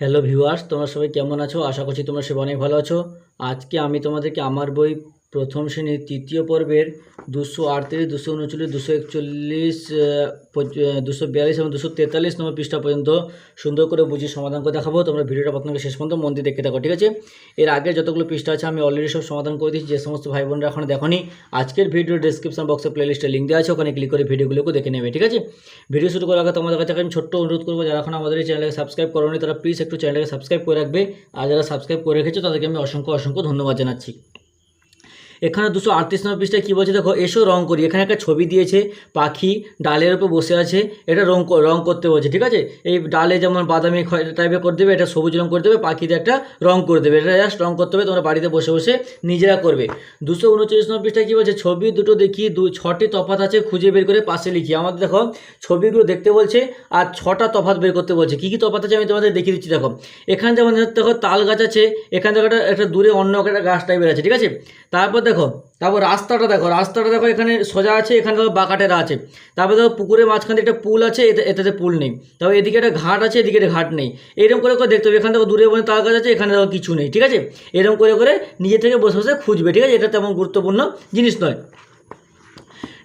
Hello viewers তোমরা সবাই কেমন আছো? আশা করছি তোমরা সবাই অনেক ভালো আছো। আজকে আমি তোমাদেরকে আমার বই প্রথম শ্রেণির তৃতীয় পর্বের দুশো আটত্রিশ, দুশো উনচল্লিশ, দুশো একচল্লিশ দুশো বিয়াল্লিশ এবং দুশো তেতাল্লিশ নম্বর পৃষ্ঠা পর্যন্ত সুন্দর করে বুঝিয়ে সমাধান করে দেখাবো। তোমরা ভিডিওটা আপনাকে শেষ পর্যন্ত মন দিয়ে দেখতে থাকো, ঠিক আছে? এর আগে যতগুলো পৃষ্ঠা আছে আমি অলরেডি সব সমাধান করে দিয়েছি, যে সমস্ত ভাই বোনরা এখনও দেখোনি, আজকের ভিডিও ডিসক্রিপশন বক্সে প্লেলিস্টে লিঙ্ক দেওয়া আছে, ওখানে ক্লিক করে ভিডিওগুলোকে দেখে নেবে, ঠিক আছে? ভিডিও শুরু করার আগে তোমাদের কাছে আমি ছোট্ট অনুরোধ করব, যারা এখন আমাদের এই চ্যানেলকে সাবস্ক্রাইব করোনি, তারা প্লিজ একটু চ্যানেলকে সাবস্ক্রাইব করে রাখবে, আর যারা সাবস্ক্রাইব করে রেখেছো তাদেরকে আমি অসংখ্য অসংখ্য ধন্যবাদ জানাচ্ছি। এখানে দুশো আটত্রিশ নম্বর পৃষ্ঠায় কী বলছে? দেখো, এসো রং করি। এখানে একটা ছবি দিয়েছে, পাখি ডালের উপর বসে আছে। এটা রং রং করতে বলছে, ঠিক আছে? এই ডালে যেমন বাদামি টাইপের করে দেবে, এটা সবুজ রং করে দেবে পাখিতে একটা রং করে দেবে। এটা জাস্ট রং করতে হবে, তোমরা বাড়িতে বসে বসে নিজেরা করবে। দুশো উনচল্লিশ নম্বর পৃষ্ঠায় কী বলছে? ছবি দুটো দেখি, দু ছটি তফাত আছে, খুঁজে বের করে পাশে লিখি। আমাদের দেখো, ছবিগুলো দেখতে বলছে আর ছটা তফাত বের করতে বলছে। কী কী তফাত আছে আমি তোমাদের দেখিয়ে দিচ্ছি, দেখো। এখানে যেমন দেখো, তাল গাছ আছে, এখানে দেখো একটা দূরে অন্য একটা গাছ টাইপের আছে, ঠিক আছে? তারপর দেখো, তারপর রাস্তাটা দেখো রাস্তাটা দেখো, এখানে সোজা আছে, এখানে দেখো বাঁকাটেরা আছে। তারপর দেখো পুকুরের মাঝখানে একটা পুল আছে এটাতে পুল নেই। তারপর এদিকে একটা ঘাট আছে, এদিকে একটা ঘাট নেই। এরকম করে করে দেখতে হবে। এখান থেকে দূরে বনে তার কাছে আছে, এখানে দেখো কিছু নেই, ঠিক আছে? এরকম করে করে নিজে থেকে বসে বসে খুঁজবে, ঠিক আছে? এটা তেমন গুরুত্বপূর্ণ জিনিস নয়।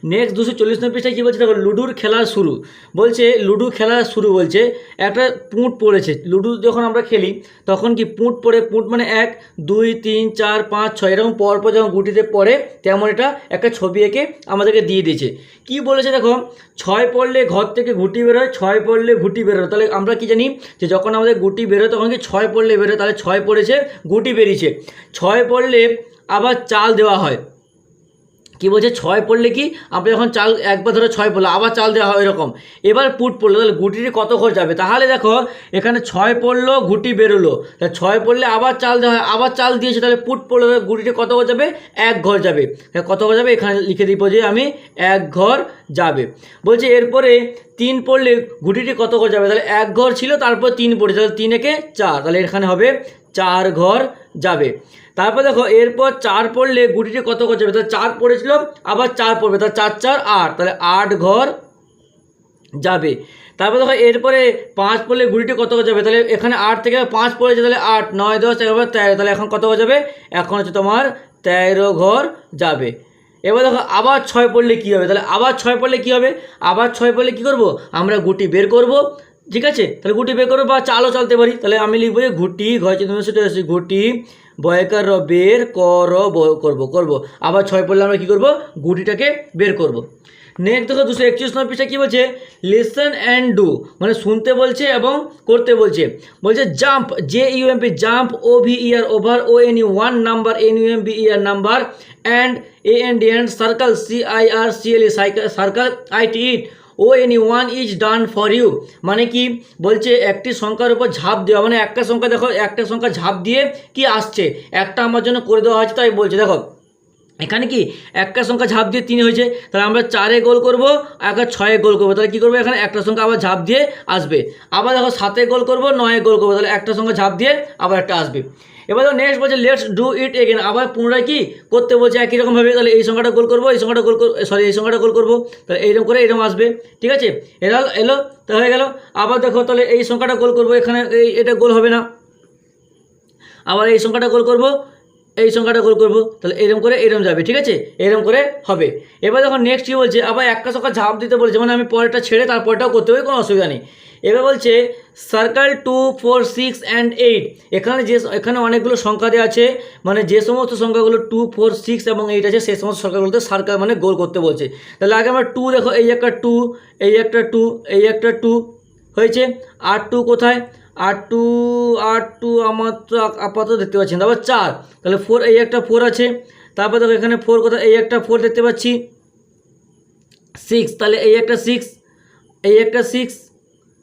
নেক্সট দুশো চল্লিশ নম্বর পৃষ্ঠায় কী বলছে? দেখো, লুডুর খেলা শুরু। বলছে, লুডু খেলা শুরু বলছে, একটা পুঁট পড়েছে। লুডু যখন আমরা খেলি, তখন কি পুঁট পড়ে? পুঁট মানে এক, দুই, তিন, চার, পাঁচ, ছয়, এরকম পরপর যখন গুটিতে পড়ে, তেমন এটা একটা ছবি এঁকে আমাদেরকে দিয়ে দিয়েছে। কি বলেছে দেখো? ছয় পড়লে ঘর থেকে ঘুটি বেরোয়, ছয় পড়লে ঘুটি বেরোয়। তাহলে আমরা কি জানি? যে যখন আমাদের গুটি বেরোয়, তখন কি ছয় পড়লে বেরোয়? তাহলে ছয় পড়েছে, গুটি বেরিয়েছে। ছয় পড়লে আবার চাল দেওয়া হয়। কি বলছে? ছয় পড়লে কি? আপনি যখন চাল, একবার ধরে ছয় পড়ল আবার চাল দেওয়া হয় এরকম। এবার পুট পড়ল, তাহলে গুটিটি কত ঘর যাবে? তাহলে দেখো, এখানে ছয় পড়ল, গুটি বেরোলো। তাহলে ছয় পড়লে আবার চাল দেওয়া হয়, আবার চাল দিয়েছে, তাহলে পুট পড়ল গুটিটি কত ঘর যাবে? এক ঘর যাবে। কত ঘর যাবে? এখানে লিখে দিব যে আমি, এক ঘর যাবে। বলছে এরপরে তিন পড়লে গুটিটি কত ঘর যাবে? তাহলে এক ঘর ছিল, তারপর তিন পড়েছে, তাহলে তিন একে চার। তাহলে এখানে হবে চার ঘর যাবে। তারপর দেখো, এরপর চার পড়লে গুটিটি কত ঘর যাবে? তাহলে চার পড়েছিল, আবার চার পড়বে, তাহলে চার চার, আট, তাহলে আট ঘর যাবে। তারপর দেখো, এরপরে পাঁচ পড়লে গুটিটি কত যাবে? তাহলে এখানে আট থেকে পাঁচ পড়েছে, তাহলে আট, নয়, দশ, এগারো, তেরো, তাহলে এখন কত যাবে? এখন হচ্ছে তোমার তেরো ঘর যাবে। এবার দেখো, আবার ছয় পড়লে কী হবে? তাহলে আবার ছয় পড়লে কী হবে? আবার ছয় পড়লে কী করব? আমরা গুটি বের করব ঠিক আছে? তাহলে গুটি বের করব বা চালও চালতে পারি। তাহলে আমি লিখব যে ঘুটি ঘর সেটা হচ্ছে ঘুটি বয়কার র বের কর করব করব। আবার ছয় পড়লে আমরা কী করব? গুটিটাকে বের করব। নেক্সট দেখো, দুশো একচল্লিশ নম্বর পৃষ্ঠা কী বলছে? লিসন অ্যান্ড ডু মানে শুনতে বলছে এবং করতে বলছে। বলছে jump J U M P jump O V E R over O N U one number N U M B E R number and A N D and circle C I R C L E circle I T it O anyone is done for you. মানে কি? বলছে একটি সংখ্যার উপর ঝাঁপ দেওয়া। মানে একটা সংখ্যা দেখো, একটা সংখ্যা ঝাঁপ দিয়ে কি আসছে? একটা আমার জন্য করে দেওয়া হয়েছে, তাই বলছে। দেখো, এখানে কি? একটা সংখ্যা ঝাঁপ দিয়ে তিন হয়েছে। তাহলে আমরা চারে গোল করব একটা ছয়ে গোল করব। তাহলে কী করব? এখানে একটা সংখ্যা আবার ঝাঁপ দিয়ে আসবে। আবার দেখো সাতে গোল করব, নয়ে গোল করব। তাহলে একটা সংখ্যা ঝাঁপ দিয়ে আবার একটা আসবে। এবার দেখো নেক্সট বলছে লেটস ডু ইট এগেন আবার পুনরায় কি করতে বলছে, একই রকমভাবে তাহলে এই সংখ্যাটা গোল করব, এই সংখ্যাটা গোল সরি এই সংখ্যাটা গোল করব, তাহলে এইরকম করে এইরকম আসবে, ঠিক আছে? এরা এলো, তা হয়ে গেল। আবার দেখো, তাহলে এই সংখ্যাটা গোল করব, এখানে এই, এটা গোল হবে না। আবার এই সংখ্যাটা গোল করব, এই সংখ্যাটা গোল করব, তাহলে এরকম করে এরম যাবে, ঠিক আছে? এরম করে হবে। এবার যখন নেক্সট কী বলছে, আবার একটা সংখ্যা ঝাঁপ দিতে বলছে মানে আমি পরেরটা ছেড়ে তারপরটাও করতে হবে, কোনো অসুবিধা নেই। এবার বলছে circle two four six and eight এখানে যে এখানে অনেকগুলো সংখ্যা দেওয়া আছে। মানে যে সমস্ত সংখ্যাগুলো টু ফোর সিক্স এবং এইট আছে, সেই সমস্ত সংখ্যাগুলোতে সার্কেল মানে গোল করতে বলছে। তাহলে আগে আমরা টু দেখো, এই একটা টু এই একটা টু এই একটা টু হয়েছে? আর টু কোথায়? আর টু আর টু আমার তো আপাতত দেখতে পাচ্ছি না। তারপর চার। তাহলে ফোর এই একটা ফোর আছে। তারপর দেখো, এখানে ফোর কোথায়? এই একটা ফোর দেখতে পাচ্ছি। সিক্স তাহলে এই একটা সিক্স এই একটা সিক্স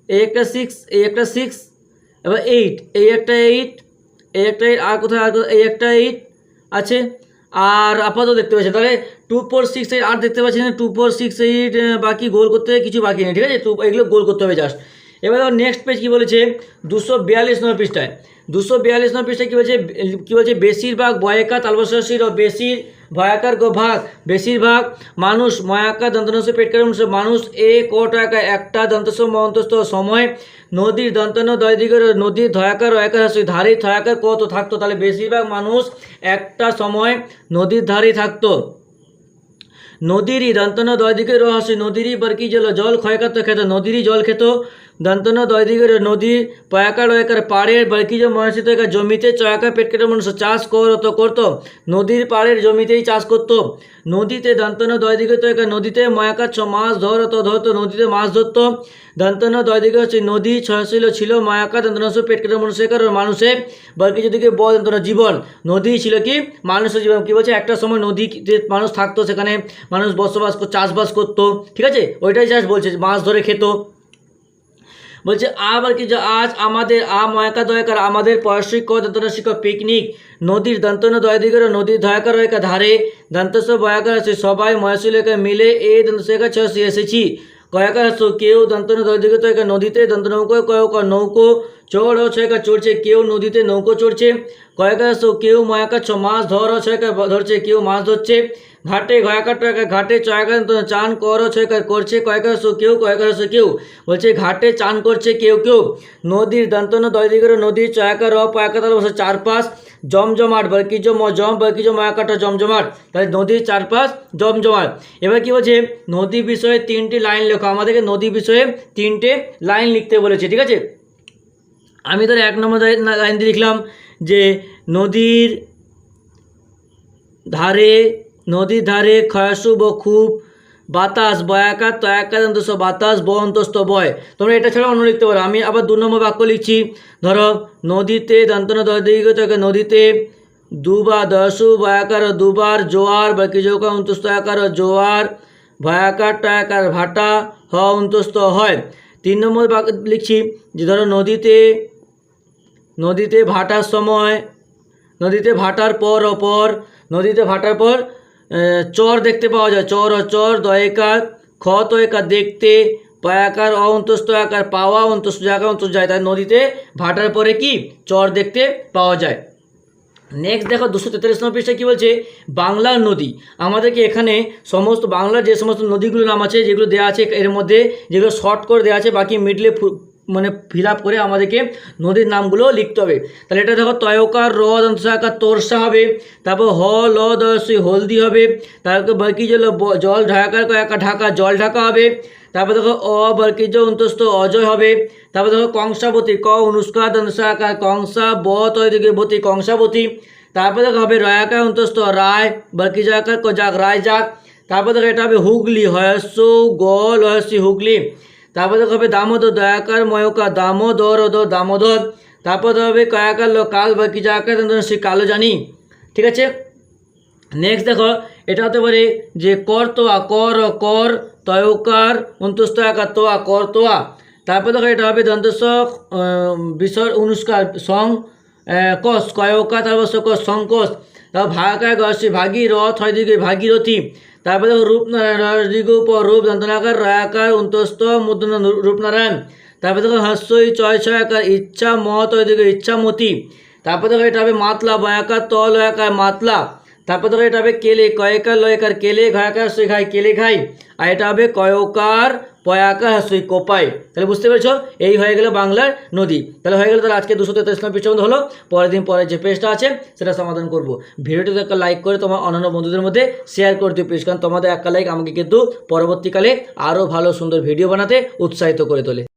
এই একটা সিক্স এই একটা সিক্স এবার এইট এই একটা এইট এই একটা এইট আর কোথায় আর? এই একটা এইট আছে। আর আপাতত দেখতে পাচ্ছি, তাহলে টু ফোর সিক্স এইট আর দেখতে পাচ্ছি না টু ফোর সিক্স এইট বাকি গোল করতে কিছু বাকি নেই, ঠিক আছে? টু এগুলো গোল করতে হবে জাস্ট এবার নেক্সট পেজ কী বলেছে? দুশো বিয়াল্লিশ নম্বর পৃষ্ঠায়। দুশো বিয়াল্লিশ নম্বর পৃষ্ঠায় কী বলছে? কী বলছে? বেশিরভাগ বয়কা তালবসাসীর ও বেশির ভয়াকার গ ভাগ বেশিরভাগ মানুষ ময়াকার দন্তনস্য পেটকার মানুষ মানুষ এ কোট একা একটা দন্তস্য মন্তস্থ সময়, নদীর দন্তন দয়দিগের নদীর ধয়াকার, রয়াকার হাসি ধারে থয়াকার কত থাকতো? তাহলে বেশিরভাগ মানুষ একটা সময় নদীর ধারেই থাকতো। নদীরই দন্তন দয়দিকে রহস্য নদীরই বরকি জল জল ক্ষয়কাত খেত, নদীরই জল খেত দন্তন দয়দিকের নদী পয়াকার ওয়াকার পাড়ের বরকি যে মহাসিত জমিতে চয়াকা পেট কেটে মানুষ চাষ করতো করতো। নদীর পাড়ের জমিতেই চাষ করতো। নদীতে দন্তন দয়দিকে তো একা নদীতে ময়াকা ছ মাছ ধরতো ধরতো নদীতে মাছ ধরতো। দন্তন দয়দিকে হচ্ছে নদী, ছয়শীল ছিল ময়াকা দন্তনস পেট কেটে মানুষের। মানুষের বরকি যেদিকে ব দন্তন জীবন। নদী ছিল কি? মানুষের জীবন। কী বলছে? একটা সময় নদীতে মানুষ থাকতো, সেখানে মানুষ বসবাস চাষবাস করতো। ঠিক আছে? ওইটাই চাষ বলছে, মাছ ধরে খেত। বলছে, আবার কি আজ আমাদের আ ময়াকা দয়াকার আমাদের পয়সিক দন্তন শিক্ষক পিকনিক, নদীর দন্তন দয়দিগের নদীর দয়াকার রয়েকা ধারে দন্তস বয়াকার আছে, সবাই ময়সুলেকে মিলে এই দন্তশেখা ছসি এসেছি। কয়াকার আসো কেউ দন্তন দয়দিকে তো একা নদীতে দন্ত নৌকো কয়েক নৌকো চড় ছয়কা চড়ছে, কেউ নদীতে নৌকো চড়ছে। কয়েকার আসো কেউ ময়াকা ছ মাছ ধর ছয়কা ধরছে, কেউ মাছ ধরছে। ঘাটে গয়াকার টয়কা ঘাটে চয়কার চান কর ছয়কার করছে কয়েকার আসো কেউ কয়েকার আসো কেউ। বলছে, ঘাটে চান করছে কেউ কেউ। নদীর দন্তন দয়দিগের নদীর চয়াকার অ পয়াকাতাল বসে চারপাশ জমজমাট, বলকি জম জম, বলকি জম ময়াকাটা জমজমাট। তাহলে নদীর চারপাশ জমজমাট। এবার কি বলছে? নদী বিষয়ে তিনটি লাইন লেখো। আমাদেরকে নদী বিষয়ে তিনটে লাইন লিখতে বলেছে, ঠিক আছে? আমি ধর এক নম্বর লাইন দিয়ে লিখলাম যে, নদীর ধারে নদীর ধারে ক্ষয়সু ব খুব বাতাস বয়াকার তয়াকার অন্তস্থ বাতাস ব অন্তস্থ বয়। তোমরা এটা ছাড়া অন্য লিখতে পারো। আমি আবার দু নম্বর বাক্য লিখছি। ধরো, নদীতে দন্তন দদিগত নদীতে দুবার দশু বয়াকার দুবার জোয়ার, বাকি জোকা অন্তস্থ আকার জোয়ার, ভয়াকার টয়াকার ভাটা, হ অন্তস্থ হয়। তিন নম্বর বাক্য লিখছি যে ধরো, নদীতে নদীতে ভাটার সময়, নদীতে ভাটার পর অপর, নদীতে ভাটার পর চর দেখতে পাওয়া যায়। চর ও চর, দয়কার খ তয়কার দেখতে, পয়াকার অন্তস্থ আকার পাওয়া অন্তস্থ জায়গা অন্তস্থ যায় তাই নদীতে ভাটার পরে কি? চর দেখতে পাওয়া যায়। নেক্সট দেখো, দুশো তেতাল্লিশ নম্বর পৃষ্ঠায় কী বলছে? বাংলার নদী। আমাদেরকে এখানে সমস্ত বাংলার যে সমস্ত নদীগুলোর নাম আছে, যেগুলো দেওয়া আছে এর মধ্যে, যেগুলো শর্ট করে দেওয়া আছে, বাকি মিডলে মানে ফিল আপ করে আমাদেরকে নদীর নামগুলো লিখতে হবে। তাহলে এটা দেখো, তয়কার র দন্তসাকার তোরসা হবে, তারপর হ, ল দশই হলদি হবে, তারপর বাকি জল ব- জল ঢাকার কয়েকা ঢাকা, জল ঢাকা হবে, তারপর দেখো, অ বর্কিজ অন্তস্থ, অজয় হবে, তারপর দেখো, কংসাবতী, ক অনুষ্কা দনসাকার কংসা, ব তৈরি বতী, কংসাবতী, তারপর দেখো হবে রয়াকার, অন্তস্থ, রায় বর্কি জাকার ক, যাক, রায় যাক, তারপর দেখো এটা হবে হুগলি হয়স্য গ লহস্যি হুগলি তারপর হবে দামোদর, দয়াকার ময়কা দামোদর দ দামোদর। তারপর হবে কয়াকার ল কাল বাকি জাকার সে কালো জানি ঠিক আছে? নেক্সট দেখো, এটা হতে পারে যে কর তোয়া, কর কর, তয়কার, অন্তস্থ আকার তোয়া, কর তোয়া। তারপর দেখো এটা হবে দন্তস্ব বিসর অনুষ্কার, সং কস, কয়কা, তারপর স কস সংকোষ তারপর ভাগাকার গসি ভাগীরথ হয় দিকে ভাগীরথী। তারপরে দেখো রূপনারায়ণ দিকে উপর রূপ দন্তনাকার রায়াকার অন্তস্থ মুদ্রণ রূপনারায়ণ তারপরে দেখো হাস্যই চয় ছয় আকার ইচ্ছা মত ওই দিকে ইচ্ছামতি তারপর দেখো এটা হবে মাতলা বয়াকার তল একার মাতলা তারপর ধরো এটা হবে কেলে, কয়েকার, লয়কার, কেলে, ঘয়াকার সই খাই কেলে খাই আর এটা হবে কয়কার, পয়াকার সই কোপাই। তাহলে বুঝতে পেরেছ? এই হয়ে গেল বাংলার নদী। তাহলে হয়ে গেল তাহলে আজকে দুশো তেতাল্লিশ নম্বর পৃষ্ঠা হলো। পরের দিন পরের যে পেজটা আছে, সেটা সমাধান করব। ভিডিওটিতে একটা লাইক করে তোমার অন্যান্য বন্ধুদের মধ্যে শেয়ার করে দিও প্লিজ কারণ তোমাদের একটা লাইক আমাকে কিন্তু পরবর্তীকালে আরও ভালো সুন্দর ভিডিও বানাতে উৎসাহিত করে তোলে।